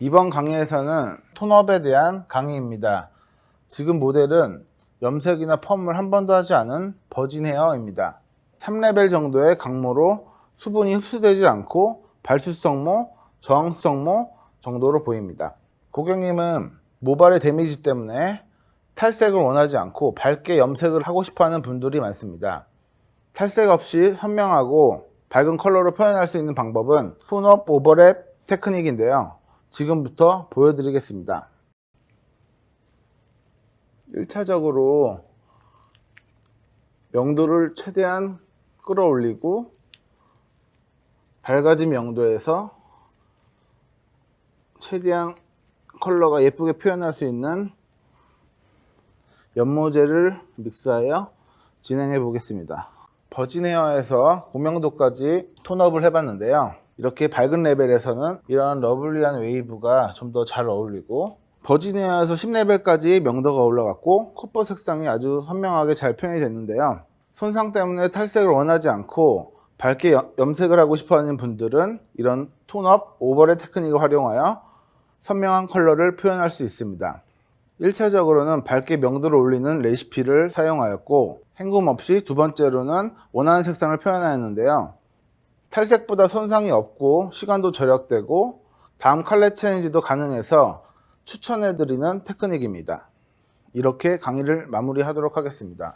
이번 강의에서는 톤업에 대한 강의입니다. 지금 모델은 염색이나 펌을 한 번도 하지 않은 버진 헤어입니다. 3레벨 정도의 강모로 수분이 흡수되지 않고 발수성모, 저항성모 정도로 보입니다. 고객님은 모발의 데미지 때문에 탈색을 원하지 않고 밝게 염색을 하고 싶어 하는 분들이 많습니다. 탈색 없이 선명하고 밝은 컬러로 표현할 수 있는 방법은 톤업 오버랩 테크닉인데요. 지금부터 보여드리겠습니다. 1차적으로 명도를 최대한 끌어올리고 밝아진 명도에서 최대한 컬러가 예쁘게 표현할 수 있는 연모제를 믹스하여 진행해 보겠습니다. 버진 헤어에서 고명도까지 톤업을 해봤는데요. 이렇게 밝은 레벨에서는 이런 러블리한 웨이브가 좀 더 잘 어울리고 버진 헤어에서 10레벨까지 명도가 올라갔고 콧버 색상이 아주 선명하게 잘 표현이 됐는데요. 손상 때문에 탈색을 원하지 않고 밝게 염- 염색을 하고 싶어 하는 분들은 이런 톤업 오버레 테크닉을 활용하여 선명한 컬러를 표현할 수 있습니다. 1차적으로는 밝게 명도를 올리는 레시피를 사용하였고 헹굼 없이 두 번째로는 원하는 색상을 표현하였는데요. 탈색보다 손상이 없고 시간도 절약되고 다음 컬러 체인지도 가능해서 추천해드리는 테크닉입니다. 이렇게 강의를 마무리하도록 하겠습니다.